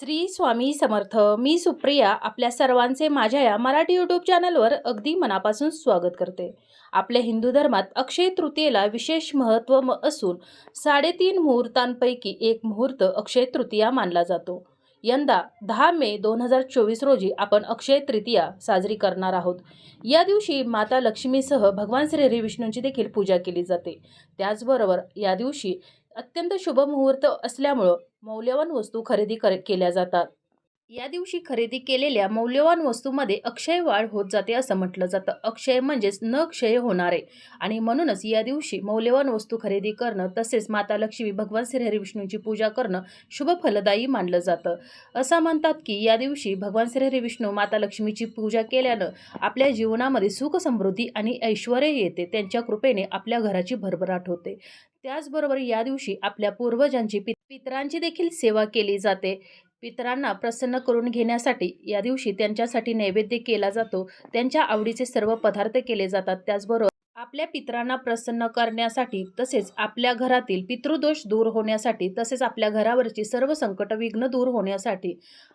श्री स्वामी समर्थ मी सुप्रिया आपल्या सर्वांचे माझ्या या मराठी यूट्यूब चॅनलवर अगदी मनापासून स्वागत करते. आपल्या हिंदू धर्मात अक्षय तृतीयेला विशेष महत्त्व म असून साडेतीन मुहूर्तांपैकी एक मुहूर्त अक्षय तृतीया मानला जातो. यंदा दहा मे दोन हजार चोवीस रोजी आपण अक्षय तृतीया साजरी करणार आहोत. या दिवशी माता लक्ष्मीसह भगवान श्री हरी विष्णूंची देखील पूजा केली जाते. त्याचबरोबर या दिवशी अत्यंत शुभ मुहूर्त असल्यामुळं मौल्यवान वस्तू खरेदी कर केल्या जातात. या दिवशी खरेदी केलेल्या मौल्यवान वस्तूमध्ये अक्षय वाढ होत जाते असं म्हटलं जातं. अक्षय म्हणजेच न क्षय होणारे. आणि म्हणूनच या दिवशी मौल्यवान वस्तू खरेदी करणं तसेच माता लक्ष्मी भगवान श्रीहरी विष्णूची पूजा करणं शुभ फलदायी मानलं जातं. असं म्हणतात की या दिवशी भगवान श्रीहरी विष्णू माता लक्ष्मीची पूजा केल्यानं आपल्या जीवनामध्ये सुख समृद्धी आणि ऐश्वर येते. त्यांच्या कृपेने आपल्या घराची भरभराट होते. त्याचबरोबर या दिवशी आपल्या पूर्वजांची पित पितरांची देखील सेवा केली जाते. पितरांना प्रसन्न करून घेण्यासाठी या दिवशी त्यांच्यासाठी नैवेद्य केला जातो. त्यांच्या आवडीचे सर्व पदार्थ केले जातात. त्याचबरोबर आपल्या पितरांना प्रसन्न करण्यासाठी तसेच आपल्या घरातील पितृदोष दूर होण्यासाठी तसेच आपल्या घरावरची सर्व संकट विघ्न दूर होण्यासाठी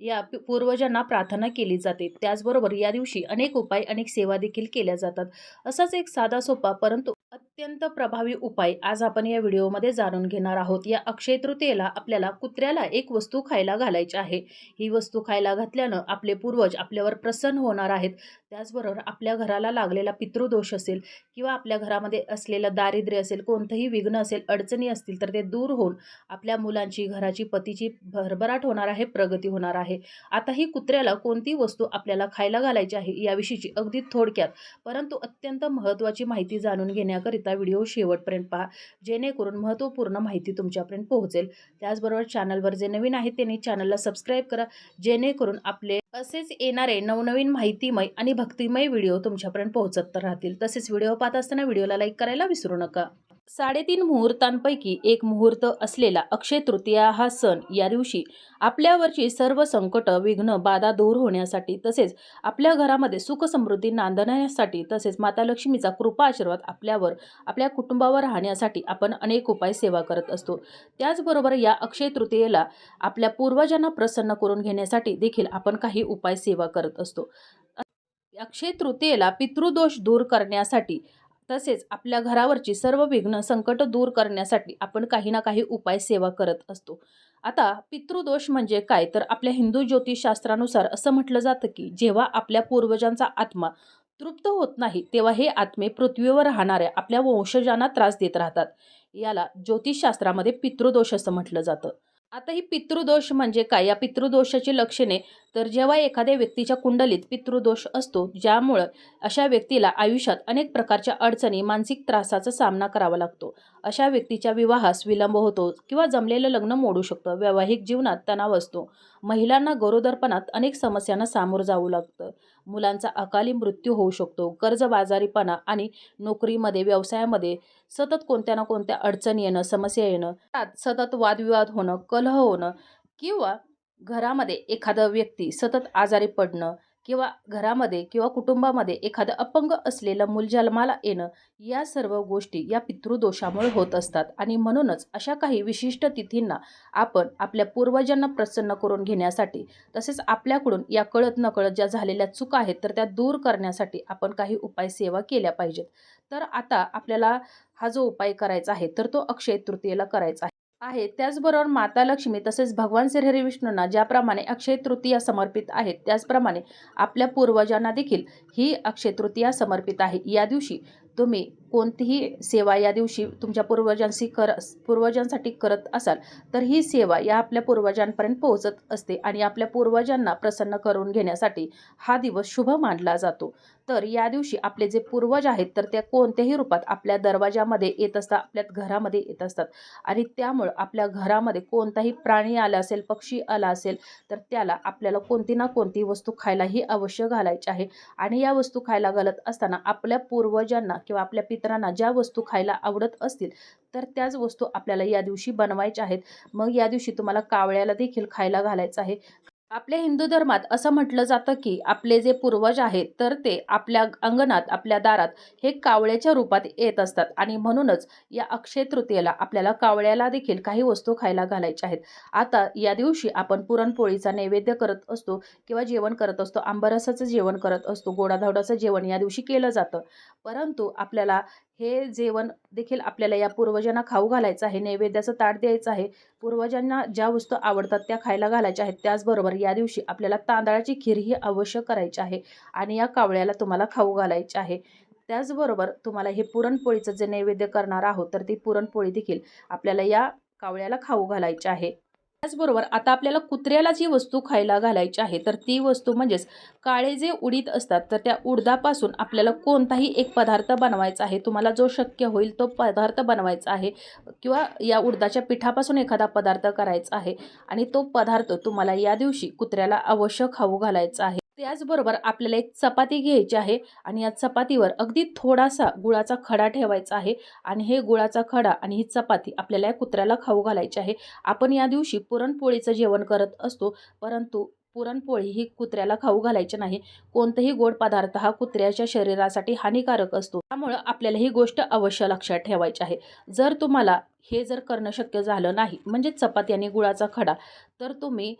या पूर्वजांना प्रार्थना केली जाते. त्याचबरोबर या दिवशी अनेक उपाय अनेक सेवा देखील केल्या जातात. असाच एक साधा सोपा परंतु अत्यंत प्रभावी उपाय आज आपण या व्हिडिओमध्ये जाणून घेणार आहोत. या अक्षय तृतीयेला आपल्याला कुत्र्याला एक वस्तू खायला घालायची आहे. ही वस्तू खायला घातल्यानं आपले पूर्वज आपल्यावर प्रसन्न होणार आहेत. त्याचबरोबर आपल्या घराला लागलेला पितृदोष असेल किंवा आपल्या घरामध्ये असलेलं दारिद्र्य असेल कोणतंही विघ्न असेल अडचणी असतील तर ते दूर होऊन आपल्या मुलांची घराची पतीची भरभराट होणार आहे प्रगती होणार आहे. आता ही कुत्र्याला कोणती वस्तू आपल्याला खायला घालायची आहे याविषयीची अगदी थोडक्यात परंतु अत्यंत महत्त्वाची माहिती जाणून घेण्याकरिता व्हिडिओ शेवटपर्यंत पहा जेणेकरून महत्त्वपूर्ण माहिती तुमच्यापर्यंत पोहोचेल. त्याचबरोबर चॅनलवर जे नवीन आहेत त्यांनी चॅनलला सबस्क्राईब करा जेणेकरून आपले असेच येणारे नवनवीन माहितीमय आणि भक्तिमय व्हिडिओ तुमच्यापर्यंत पोहोचत राहतील. तसेच व्हिडिओ पाहत असताना व्हिडिओला लाईक करायला विसरू नका. साडेतीन मुहूर्तांपैकी एक मुहूर्त असलेला अक्षय तृतीया हा सण या दिवशी आपल्यावरची सर्व संकट विघ्न बाधा दूर होण्यासाठी तसेच आपल्या घरामध्ये सुख समृद्धी नांदण्यासाठी तसेच माता लक्ष्मीचा कृपा आशीर्वाद आपल्यावर आपल्या कुटुंबावर राहण्यासाठी आपण अनेक उपाय सेवा करत असतो. त्याचबरोबर या अक्षय तृतीयेला आपल्या पूर्वजांना प्रसन्न करून घेण्यासाठी देखील आपण काही उपाय सेवा करत असतो. अक्षय तृतीयेला पितृदोष दूर करण्यासाठी तसेच आपल्या घरावरची सर्व विघ्न संकट दूर करण्यासाठी आपण काही ना काही उपाय सेवा करत असतो. आता पितृदोष म्हणजे काय? तर आपल्या हिंदू ज्योतिषशास्त्रानुसार असं म्हटलं जातं की जेव्हा आपल्या पूर्वजांचा आत्मा तृप्त होत नाही तेव्हा हे आत्मे पृथ्वीवर राहणाऱ्या आपल्या वंशजांना त्रास देत राहतात. याला ज्योतिषशास्त्रामध्ये पितृदोष असं म्हटलं जातं. आता ही पितृदोष म्हणजे काय? या पितृदोषाची लक्षणे तर जेव्हा एखाद्या व्यक्तीच्या कुंडलीत पितृदोष असतो ज्यामुळं अशा व्यक्तीला आयुष्यात अनेक प्रकारच्या अडचणी मानसिक त्रासाचा सामना करावा लागतो. अशा व्यक्तीच्या विवाहास विलंब होतो किंवा जमलेलं लग्न मोडू शकतं. वैवाहिक जीवनात तणाव असतो. महिलांना गरोदरपणात अनेक समस्यांना सामोरं जावं लागतं. मुलांचा अकाली मृत्यू होऊ शकतो कर्जबाजारीपणा आणि नोकरीमध्ये व्यवसायामध्ये सतत कोणत्या ना कोणत्या अडचणी येणं समस्या येणं त्यात सतत वादविवाद होणं कलह होणं किंवा घरामध्ये एखादं व्यक्ती सतत आजारी पडणं किंवा घरामध्ये किंवा कुटुंबामध्ये एखादं अपंग असलेलं मूल जन्माला येणं या सर्व गोष्टी या पितृदोषामुळे होत असतात. आणि म्हणूनच अशा काही विशिष्ट तिथींना आपण आपल्या पूर्वजांना प्रसन्न करून घेण्यासाठी तसेच आपल्याकडून या कळत नकळत ज्या झालेल्या चुका आहेत तर त्या दूर करण्यासाठी आपण काही उपाय सेवा केल्या पाहिजेत. तर आता आपल्याला हा जो उपाय करायचा आहे तर तो अक्षय तृतीयेला करायचा आहे. आहे. त्याचबरोबर माता लक्ष्मी तसेच भगवान श्रीहरी विष्णूंना ज्याप्रमाणे अक्षय तृतीया समर्पित आहेत त्याचप्रमाणे आपल्या पूर्वजांना देखील ही अक्षय तृतीया समर्पित आहे. या दिवशी तुम्ही कोणतीही सेवा या दिवशी तुमच्या पूर्वजांशी कर पूर्वजांसाठी करत असाल तर ही सेवा या आपल्या पूर्वजांपर्यंत पोहोचत असते आणि आपल्या पूर्वजांना प्रसन्न करून घेण्यासाठी हा दिवस शुभ मानला जातो. तर या दिवशी आपले जे पूर्वज आहेत तर त्या कोणत्याही रूपात आपल्या दरवाजामध्ये येत असतात आपल्या घरामध्ये येत असतात. आणि त्यामुळं आपल्या घरामध्ये कोणताही प्राणी आला असेल पक्षी आला असेल तर त्याला आपल्याला कोणती ना कोणती वस्तू खायलाही अवश्य घालायची आहे. आणि या वस्तू खायला घालत असताना आपल्या पूर्वजांना किंवा आपल्या पितरांना ज्या वस्तू खायला आवडत असतील तर त्याच वस्तू आपल्याला या दिवशी बनवायच्या आहेत. मग या दिवशी तुम्हाला कावळ्याला देखील खायला घालायचं आहे. आपल्या हिंदू धर्मात असं म्हटलं जातं की आपले जे पूर्वज आहेत तर ते आपल्या अंगणात आपल्या दारात हे कावळ्याच्या रूपात येत असतात. आणि म्हणूनच या अक्षय तृतीयेला आपल्याला कावळ्याला देखील काही वस्तू खायला घालायच्या आहेत. आता या दिवशी आपण पुरणपोळीचा नैवेद्य करत असतो किंवा जेवण करत असतो. आंबरसाचं जेवण करत असतो. गोडाधोडाचं जेवण या दिवशी केलं जातं. परंतु आपल्याला हे जेवण देखील आपल्याला या पूर्वजांना खाऊ घालायचं आहे नैवेद्याचं ताट द्यायचं आहे. पूर्वजांना ज्या वस्तू आवडतात त्या खायला घालायच्या आहेत. त्याचबरोबर या दिवशी आपल्याला तांदळाची खीर ही अवश्य करायची आहे आणि या कावळ्याला तुम्हाला खाऊ घालायचे आहे. त्याचबरोबर तुम्हाला हे पुरणपोळीचं जे नैवेद्य करणार आहोत तर ती पुरणपोळी देखील आपल्याला या कावळ्याला खाऊ घालायची आहे. त्याचबरोबर आता आपल्याला कुत्र्याला जी वस्तू खायला घालायची आहे तर ती वस्तू म्हणजेच काळे जे उडीद असतात तर त्या उडदापासून आपल्याला कोणताही एक पदार्थ बनवायचा आहे तुम्हाला जो शक्य होईल तो पदार्थ बनवायचा आहे किंवा या उडदाच्या पिठापासून एखादा पदार्थ करायचा आहे आणि तो पदार्थ तुम्हाला या दिवशी कुत्र्याला अवश्य खाऊ घालायचा आहे. त्याचबरोबर आपल्याला एक चपाती घ्यायची आहे आणि या चपातीवर अगदी थोडासा गुळाचा खडा ठेवायचा आहे आणि हे गुळाचा खडा आणि ही चपाती आपल्याला या कुत्र्याला खाऊ घालायची आहे. आपण या दिवशी पुरणपोळीचं जेवण करत असतो परंतु पुरणपोळी ही कुत्र्याला खाऊ घालायची नाही. कोणताही गोड पदार्थ हा कुत्र्याच्या शरीरासाठी हानिकारक असतो. त्यामुळं आपल्याला ही गोष्ट अवश्य लक्षात ठेवायची आहे. जर तुम्हाला हे जर करणं शक्य झालं नाही म्हणजे चपाती आणि गुळाचा खडा तर तुम्ही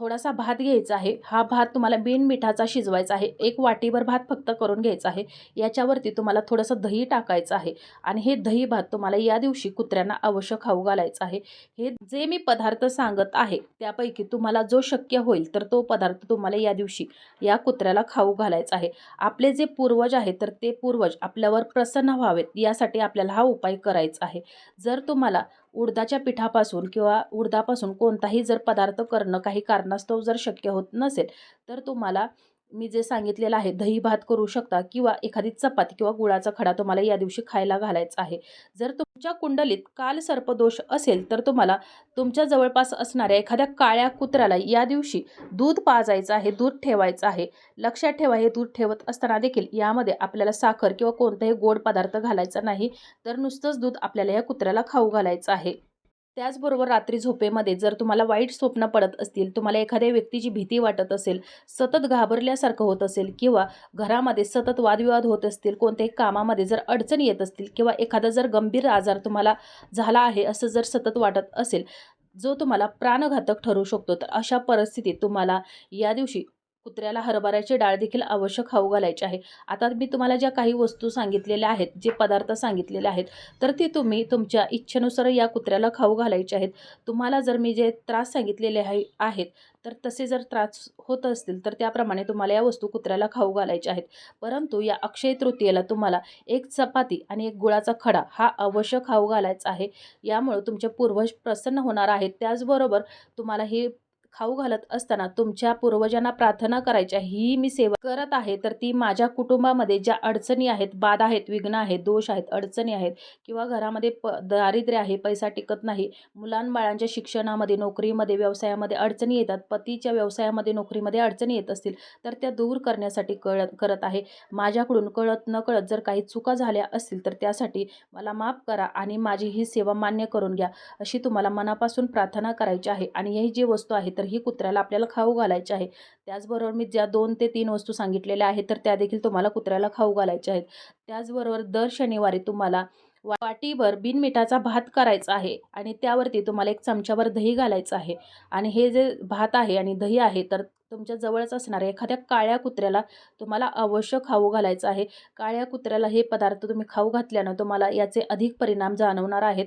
थोडासा भात घ्यायचा आहे. हा भात तुम्हाला बिन मिठाचा शिजवायचा आहे. एक वाटीभर भात फक्त करून घ्यायचा आहे. याच्यावरती तुम्हाला थोडंसं दही टाकायचं आहे. आणि हे दही भात तुम्हाला या दिवशी कुत्र्यांना अवश्य खाऊ घालायचं आहे. हे जे मी पदार्थ सांगत आहे त्यापैकी तुम्हाला जो शक्य होईल तर तो पदार्थ तुम्हाला या दिवशी या कुत्र्याला खाऊ घालायचा आहे. आपले जे पूर्वज आहेत तर ते पूर्वज आपल्यावर प्रसन्न व्हावेत. यासाठी आपल्याला हा उपाय करायचा आहे. जर तुम्हाला उडदाच्या पिठापासून किंवा उडदापासून कोणताही जर पदार्थ करणं काही कारणास्तव जर शक्य होत नसेल तर तुम्हाला मी जे सांगितलेलं आहे दही भात करू शकता किंवा एखादी चपाती किंवा गुळाचा खडा तुम्हाला या दिवशी खायला घालायचा आहे. जर तुमच्या कुंडलीत काल सर्पदोष असेल तर तुम्हाला तुमच्या जवळपास असणाऱ्या एखाद्या काळ्या कुत्र्याला या दिवशी दूध पाजायचं आहे दूध ठेवायचं आहे. लक्षात ठेवा हे दूध ठेवत असताना देखील यामध्ये आपल्याला साखर किंवा कोणताही गोड पदार्थ घालायचा नाही तर नुसतंच दूध आपल्याला या कुत्र्याला खाऊ घालायचं आहे. त्याचबरोबर रात्री झोपेमध्ये जर तुम्हाला वाईट स्वप्न पडत असतील तुम्हाला एखाद्या व्यक्तीची भीती वाटत असेल सतत घाबरल्यासारखं होत असेल किंवा घरामध्ये सतत वादविवाद होत असतील कोणत्याही कामामध्ये जर अडचणी येत असतील किंवा एखादा जर गंभीर आजार तुम्हाला झाला आहे असं जर सतत वाटत असेल जो तुम्हाला प्राणघातक ठरू शकतो तर अशा परिस्थितीत तुम्हाला या दिवशी कुत्र्याला हरभऱ्याची डाळ देखील अवश्य खाऊ घालायची आहे. आता मी तुम्हाला ज्या काही वस्तू सांगितलेल्या आहेत जे पदार्थ सांगितलेले आहेत तर ते तुम्ही तुमच्या इच्छेनुसार या कुत्र्याला खाऊ घालायचे आहेत. तुम्हाला जर मी जे त्रास सांगितलेले आहे आहेत तर तसे जर त्रास होत असतील तर त्याप्रमाणे तुम्हाला या वस्तू कुत्र्याला खाऊ घालायच्या आहेत. परंतु या अक्षय तृतीयेला तुम्हाला एक चपाती आणि एक गुळाचा खडा हा अवश्य खाऊ घालायचा आहे. यामुळं तुमचे पूर्वज प्रसन्न होणार आहेत. त्याचबरोबर तुम्हाला हे खाऊ घालत असताना तुमच्या पूर्वजांना प्रार्थना करायच्या ही मी सेवा करत आहे. तर ती माझ्या कुटुंबामध्ये ज्या अडचणी आहेत बाधा आहेत विघ्न आहेत दोष आहेत अडचणी आहेत किंवा घरामध्ये प दारिद्र्य आहे पैसा टिकत नाही मुलांबाळांच्या शिक्षणामध्ये नोकरीमध्ये व्यवसायामध्ये अडचणी येतात पतीच्या व्यवसायामध्ये नोकरीमध्ये अडचणी येत असतील तर त्या दूर करण्यासाठी कळत करत आहे. माझ्याकडून कळत न कळत जर काही चुका झाल्या असतील तर त्यासाठी मला माफ करा आणि माझी ही सेवा मान्य करून घ्या अशी तुम्हाला मनापासून प्रार्थना करायची आहे. आणि ही जी वस्तू आहे तर तर ही कुत्र्याला आपल्याला खाऊ घालायची आहे. त्याचबरोबर मी ज्या दोन ते तीन वस्तू सांगितलेल्या आहेत तर त्या देखील तुम्हाला कुत्र्याला खाऊ घालायच्या आहेत. त्याचबरोबर दर शनिवारी तुम्हाला वाटीभर बिनमिठाचा भात करायचा आहे आणि त्यावरती तुम्हाला एक चमच्यावर दही घालायचं आहे. आणि हे जे भात आहे आणि दही आहे तर तुमच्या जवळच असणाऱ्या एखाद्या काळ्या कुत्र्याला तुम्हाला अवश्य खाऊ घालायचं आहे. काळ्या कुत्र्याला हे पदार्थ तुम्ही खाऊ घातल्यानं तुम्हाला याचे अधिक परिणाम जाणवणार आहेत.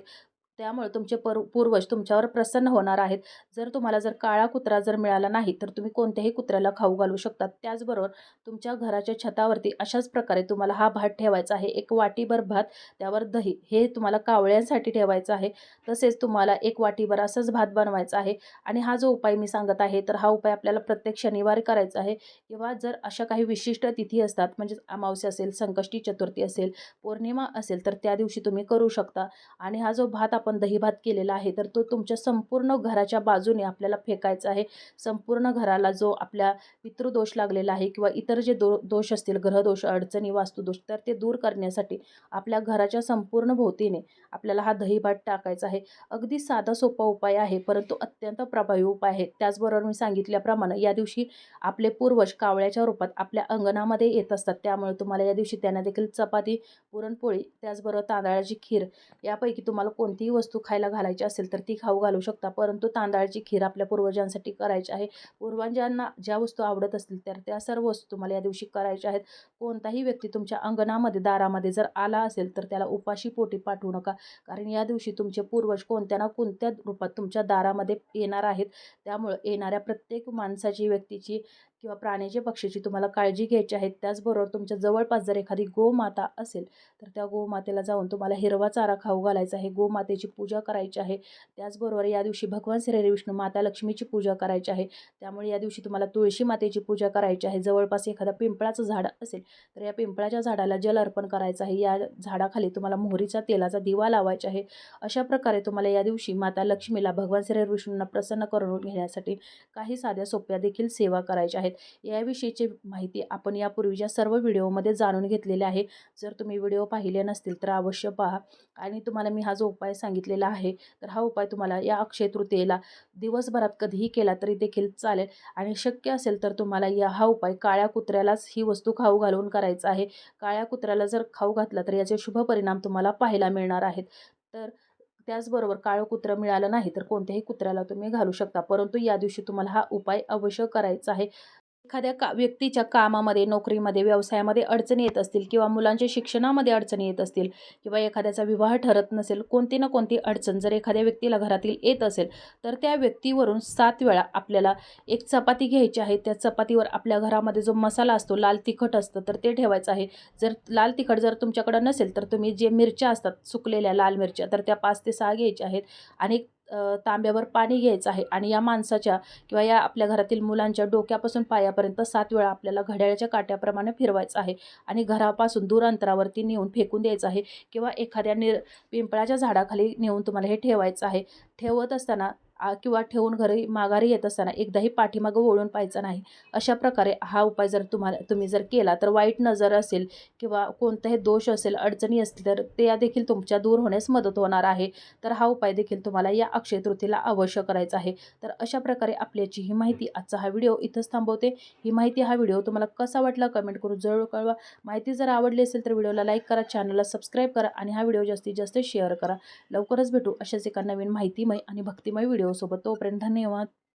त्यामुळे तुमचे पर पूर्वज तुमच्यावर प्रसन्न होणार आहेत. जर तुम्हाला जर काळा कुत्रा जर मिळाला नाही तर तुम्ही कोणत्याही कुत्र्याला खाऊ घालू शकतात. त्याचबरोबर तुमच्या घराच्या छतावरती अशाच प्रकारे तुम्हाला हा भात ठेवायचा आहे. एक वाटीभर भात त्यावर दही हे तुम्हाला कावळ्यांसाठी ठेवायचं आहे. तसेच तुम्हाला एक वाटीभर असंच भात बनवायचा आहे. आणि हा जो उपाय मी सांगत आहे तर हा उपाय आपल्याला प्रत्येक शनिवारी करायचा आहे. किंवा जर अशा काही विशिष्ट तिथी असतात म्हणजे अमावस्या असेल संकष्टी चतुर्थी असेल पौर्णिमा असेल तर त्या दिवशी तुम्ही करू शकता. आणि हा जो भात आपण दहीभात केलेला आहे तर तो तुमच्या संपूर्ण घराच्या बाजूने आपल्याला फेकायचा आहे. संपूर्ण घराला जो आपल्या पितृदोष लागलेला आहे किंवा इतर जे दो दोष असतील ग्रहदोष अडचणी वास्तुदोष तर ते दूर करण्यासाठी आपल्या घराच्या संपूर्ण भोवतीने आपल्याला हा दहीभात टाकायचा आहे. अगदी साधा सोपा उपाय आहे परंतु अत्यंत प्रभावी उपाय आहे. त्याचबरोबर मी सांगितल्याप्रमाणे या दिवशी आपले पूर्वज कावळ्याच्या रूपात आपल्या अंगणामध्ये येत असतात. त्यामुळे तुम्हाला या दिवशी त्यांना देखील चपाती पुरणपोळी त्याचबरोबर तांदळाची खीर यापैकी तुम्हाला कोणतीही वस्तू खायला घालायची असेल तर ती खाऊ घालू शकता. परंतु तांदळाची खीर आपल्या पूर्वजांसाठी करायची आहे. पूर्वजांना ज्या वस्तू आवडत असतील तर त्या सर्व वस्तू तुम्हाला या दिवशी करायच्या आहेत. कोणताही व्यक्ती तुमच्या अंगणामध्ये दारामध्ये जर आला असेल तर त्याला उपाशी पोटी पाठवू नका. कारण या दिवशी तुमचे पूर्वज कोणत्या ना कोणत्या रूपात तुमच्या दारामध्ये येणार आहेत. त्यामुळं येणाऱ्या प्रत्येक माणसाची व्यक्तीची किंवा प्राण्याच्या पक्षीची तुम्हाला काळजी घ्यायची आहे त्याचबरोबर तुमच्या जवळपास जर एखादी गोमाता असेल तर त्या गोमातेला जाऊन तुम्हाला हिरवा चारा खाऊ घालायचा आहे गोमातेची पूजा करायची आहे. त्याचबरोबर या दिवशी भगवान श्री विष्णू माता लक्ष्मीची पूजा करायची आहे. त्यामुळे या दिवशी तुम्हाला तुळशी मातेची पूजा करायची आहे. जवळपास एखादा पिंपळाचं झाड असेल तर या पिंपळाच्या झाडाला जल अर्पण करायचं आहे. या झाडाखाली तुम्हाला मोहरीचा तेलाचा दिवा लावायचा आहे. अशा प्रकारे तुम्हाला या दिवशी माता लक्ष्मीला भगवान श्री विष्णूंना प्रसन्न करून घेण्यासाठी काही साध्या सोप्या देखील सेवा करायच्या आहेत. याविषयीची माहिती आपण यापूर्वीच्या सर्व व्हिडिओमध्ये जाणून घेतलेले आहे. जर तुम्ही व्हिडिओ पाहिले नसतील तर अवश्य पहा. आणि तुम्हाला मी हा जो उपाय सांगितलेला आहे तर हा उपाय तुम्हाला या अक्षय तृतीयेला दिवसभरात कधीही केला तरी देखील चालेल. आणि शक्य असेल तर तुम्हाला या हा उपाय काळ्या कुत्र्यालाच ही वस्तू खाऊ घालून करायचा आहे. काळ्या कुत्र्याला जर खाऊ घातला तर याचे शुभ परिणाम तुम्हाला पाहायला मिळणार आहेत. तर त्याचबरोबर काळं कुत्रं मिळालं नाही तर कोणत्याही कुत्र्याला तुम्ही घालू शकता. परंतु या दिवशी तुम्हाला हा उपाय अवश्य करायचा आहे. एखाद्या का व्यक्तीच्या कामामध्ये नोकरीमध्ये व्यवसायामध्ये अडचणी येत असतील किंवा मुलांच्या शिक्षणामध्ये अडचणी येत असतील किंवा एखाद्याचा विवाह ठरत नसेल कोणती ना कोणती अडचण जर एखाद्या व्यक्तीला घरातील येत असेल तर त्या व्यक्तीवरून सात वेळा आपल्याला एक चपाती घ्यायची आहे. त्या चपातीवर आपल्या घरामध्ये जो मसाला असतो लाल तिखट असतं तर ते ठेवायचं आहे. जर लाल तिखट जर तुमच्याकडं नसेल तर तुम्ही जे मिरच्या असतात सुकलेल्या लाल मिरच्या तर त्या पाच ते सहा घ्यायच्या आहेत. आणि तांब्यावर पाणी घ्यायचं आहे आणि या माणसाच्या किंवा या आपल्या घरातील मुलांच्या डोक्यापासून पायापर्यंत सात वेळा आपल्याला घड्याळ्याच्या काट्याप्रमाणे फिरवायचं आहे आणि घरापासून दूर अंतरावरती नेऊन फेकून द्यायचं आहे किंवा एखाद्या निर पिंपळाच्या झाडाखाली नेऊन तुम्हाला हे ठेवायचं आहे. ठेवत असताना किंवा ठेवून घरी माघारी येत असताना एकदाही पाठीमागं वळून पाहायचं नाही. अशा प्रकारे हा उपाय जर तुम्हाला तुम्ही जर केला तर वाईट नजर असेल किंवा कोणताही दोष असेल अडचणी असतील तर ते देखील तुमच्या दूर होण्यास मदत होणार आहे. तर हा उपाय देखील तुम्हाला या अक्षय तृतीला अवश्य करायचा आहे. तर अशा प्रकारे आपल्याची ही माहिती आजचा हा व्हिडिओ इथंच थांबवते. ही माहिती हा व्हिडिओ तुम्हाला कसा वाटला कमेंट करून जरूर कळवा. माहिती जर आवडली असेल तर व्हिडिओला लाईक करा चॅनलला सबस्क्राईब करा आणि हा व्हिडिओ जास्तीत जास्त शेअर करा. लवकरच भेटू अशाच एका नवीन माहितीमय आणि भक्तिमय व्हिडिओ व्हिडिओसोबत तोपर्यंत धन्यवाद.